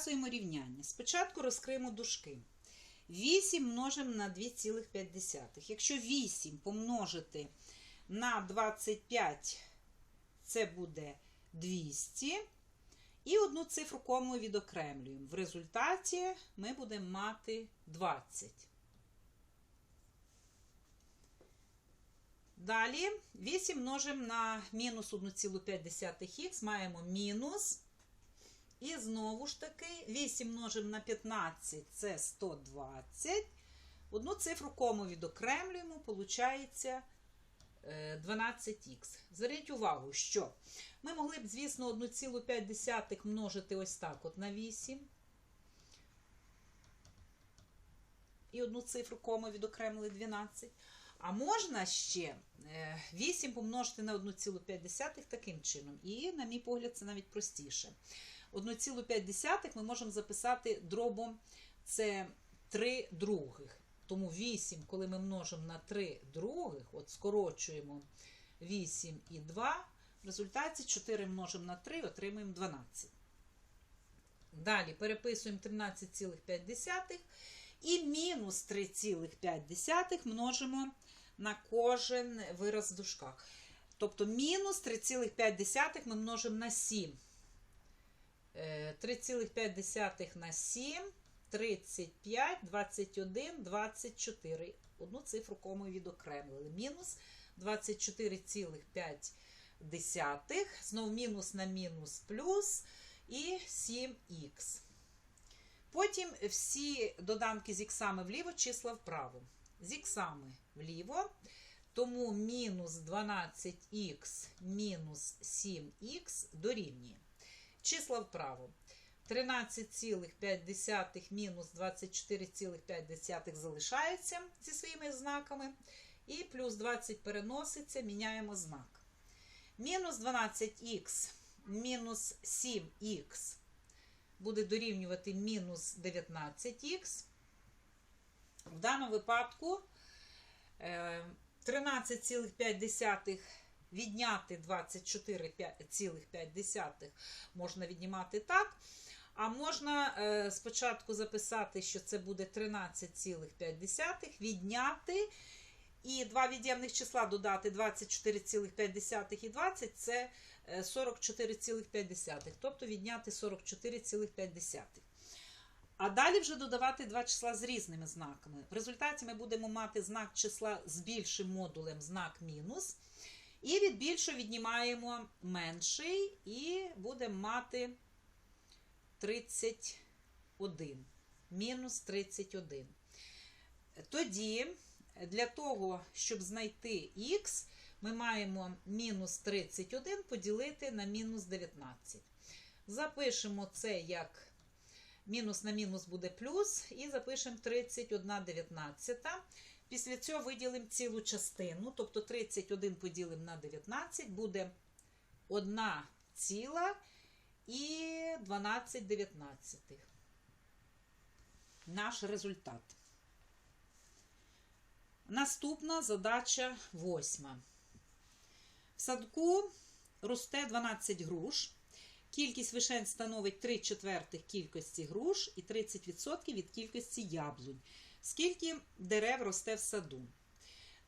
Розв'язуємо рівняння. Спочатку розкриємо дужки. 8 множимо на 2,5. Якщо 8 помножити на 25, це буде 200. І одну цифру комою відокремлюємо. В результаті ми будемо мати 20. Далі 8 множимо на мінус 1,5х, маємо мінус. І знову ж таки 8 множимо на 15 це 120. Одну цифру кому відокремлюємо, виходить 12х. Зверніть увагу, що ми могли б, звісно, 1,5 множити ось так от на 8. І одну цифру кому відокремили 12. А можна ще 8 помножити на 1,5 таким чином. І, на мій погляд, це навіть простіше. 1,5 ми можемо записати дробом це 3 других. Тому 8, коли ми множимо на 3 других, от скорочуємо 8 і 2, в результаті 4 множимо на 3, отримуємо 12. Далі переписуємо 13,5 і мінус 3,5 множимо на кожен вираз в дужках. Тобто мінус 3,5 ми множимо на 7. 3,5 на 7, 35, 21, 24. Одну цифру комою відокремили. Мінус 24,5. Знову мінус на мінус плюс і 7х. Потім всі доданки з іксами вліво, числа вправо. З іксами вліво. Тому мінус 12х мінус 7х дорівнює. Числа вправо. 13,5 мінус 24,5 залишаються зі своїми знаками. І плюс 20 переноситься, міняємо знак. Мінус 12х мінус 7х буде дорівнювати мінус 19х. В даному випадку 13,5 відняти 24,5 можна віднімати так. А можна е, спочатку записати, що це буде 13,5 відняти. І два від'ємних числа додати 24,5 і 20 це 44,5. Тобто відняти 44,5. А далі вже додавати два числа з різними знаками. В результаті ми будемо мати знак числа з більшим модулем, знак мінус. І від більшого віднімаємо менший, і будемо мати 31. Мінус 31. Тоді, для того, щоб знайти х, ми маємо мінус 31 поділити на мінус 19. Запишемо це як мінус на мінус буде плюс, і запишемо 31 дев'ятнадцята. Після цього виділимо цілу частину, тобто 31 поділимо на 19, буде 1 ціла і 12 дев'ятнадцятих. Наш результат. Наступна задача восьма. В садку росте 12 груш. Кількість вишень становить 3 четвертих кількості груш і 30% від кількості яблунь. Скільки дерев росте в саду?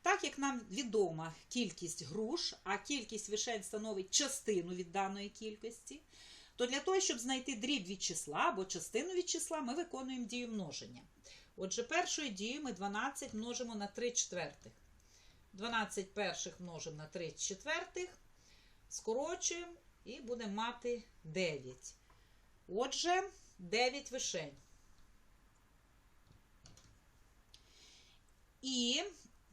Так як нам відома кількість груш, а кількість вишень становить частину від даної кількості, то для того, щоб знайти дріб від числа або частину від числа, ми виконуємо дію множення. Отже, першою дією ми 12 множимо на 3 четвертих. 12 перших множимо на 3 четвертих, скорочуємо і будемо мати 9. Отже, 9 вишень. І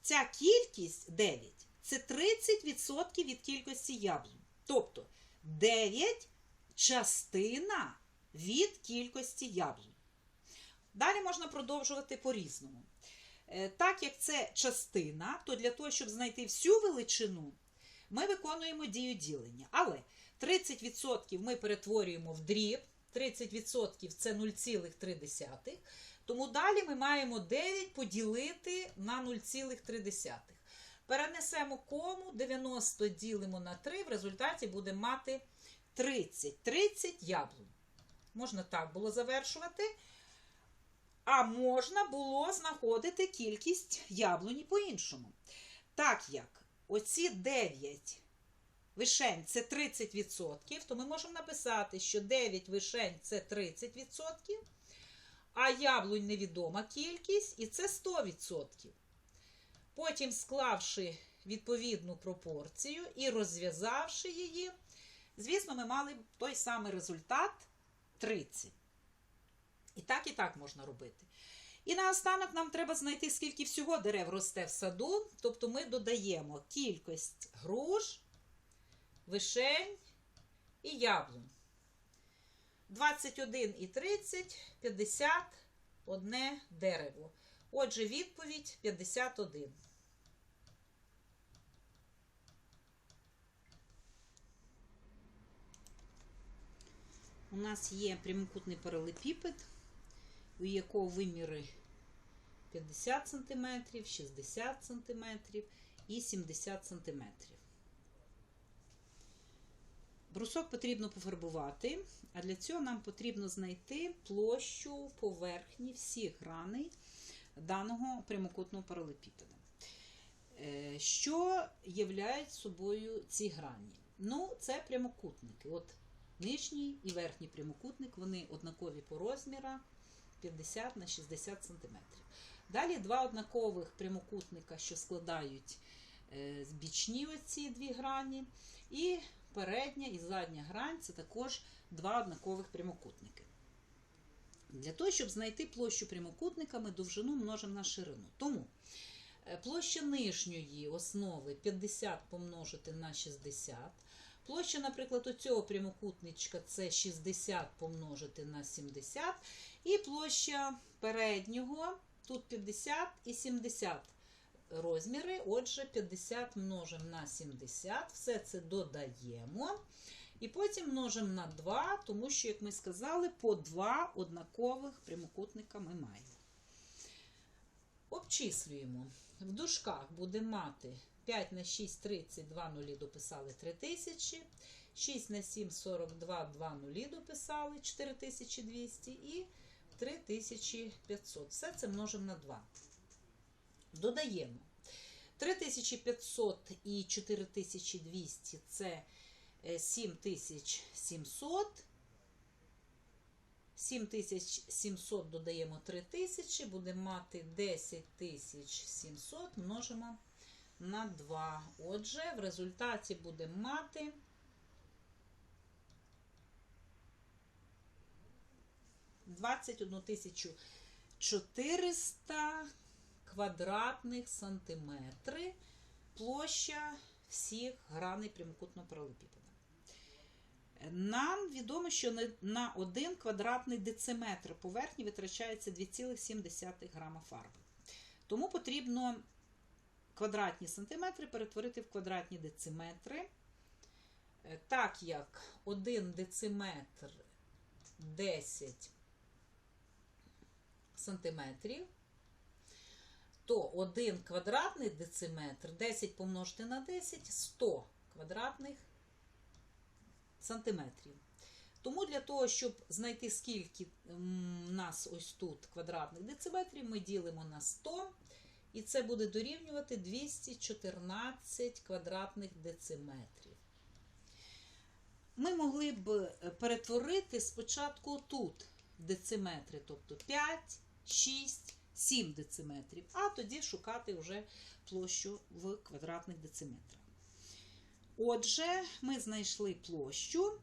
ця кількість 9 це 30% від кількості яблунь. Тобто 9 частина від кількості яблунь. Далі можна продовжувати по-різному. Так як це частина, то для того, щоб знайти всю величину, ми виконуємо дію ділення. Але 30% ми перетворюємо в дріб, 30% це 0,3. Тому далі ми маємо 9 поділити на 0,3. Перенесемо кому, 90 ділимо на 3, в результаті будемо мати 30. 30 яблунь. Можна так було завершувати. А можна було знаходити кількість яблуні по-іншому. Так як оці 9 вишень це 30%, то ми можемо написати, що 9 вишень це 30%, а яблунь невідома кількість, і це 100%. Потім, склавши відповідну пропорцію і розв'язавши її, звісно, ми мали той самий результат 30. І так, і так можна робити. І наостанок нам треба знайти, скільки всього дерев росте в саду. Тобто ми додаємо кількість груш, вишень і яблунь. 21 і 30 51 дерево. Отже, відповідь 51. У нас є прямокутний паралепіпед, у якого виміри 50 см, 60 см і 70 см. Брусок потрібно пофарбувати, а для цього нам потрібно знайти площу поверхні всіх граней даного прямокутного паралепіпеда. Е, Що являють собою ці грані? Ну, це прямокутники. От нижній і верхній прямокутник, вони однакові по розмірах 50 на 60 см. Далі два однакових прямокутника, що складають е, бічні оці дві грані. І передня і задня грань це також два однакових прямокутники. Для того, щоб знайти площу прямокутника, ми довжину множимо на ширину. Тому е, площа нижньої основи 50 помножити на 60. Площа, наприклад, у цього прямокутничка це 60 помножити на 70. І площа переднього тут 50 і 70 розміри. Отже, 50 множимо на 70. Все це додаємо. І потім множимо на 2, тому що, як ми сказали, по 2 однакових прямокутника ми маємо. Обчислюємо. В дужках буде мати 5 на 6 30, 2 нулі дописали 3000, 6 на 7 42, 2 нулі дописали 4200 і 3500. Все це множимо на 2. Додаємо. 3500 і 4200 це 7700. 7700 додаємо 3000, будемо мати 10700, множимо на 2. Отже, в результаті будемо мати 21400 квадратних сантиметри площа всіх граней прямокутного паралепіпеда. Нам відомо, що на 1 квадратний дециметр поверхні витрачається 2,7 грама фарби. Тому потрібно квадратні сантиметри перетворити в квадратні дециметри. Так як 1 дециметр 10 сантиметрів, то 1 квадратний дециметр 10 помножити на 10 100 квадратних сантиметрів. Тому для того, щоб знайти, скільки у нас ось тут квадратних дециметрів, ми ділимо на 100, і це буде дорівнювати 214 квадратних дециметрів. Ми могли б перетворити спочатку тут дециметри, тобто 5, 6, 7 дециметрів, а тоді шукати вже площу в квадратних дециметрах. Отже, ми знайшли площу.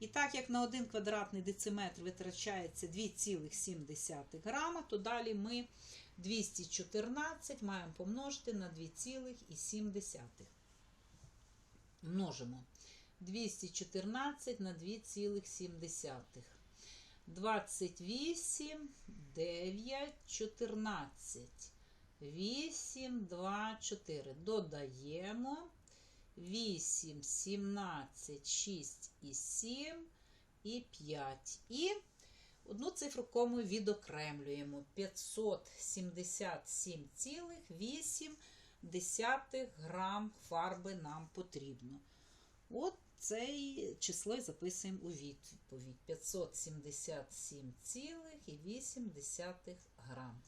І так як на 1 квадратний дециметр витрачається 2,7 грама, то далі ми 214 маємо помножити на 2,7. Множимо 214 на 2,7. 28, 9, 14. 8, 2, 4. Додаємо. 8, 17, 6 і 7 і 5. І одну цифру кому відокремлюємо. 577,8 грам фарби нам потрібно. От це число записуємо у відповідь. 577,8 грам.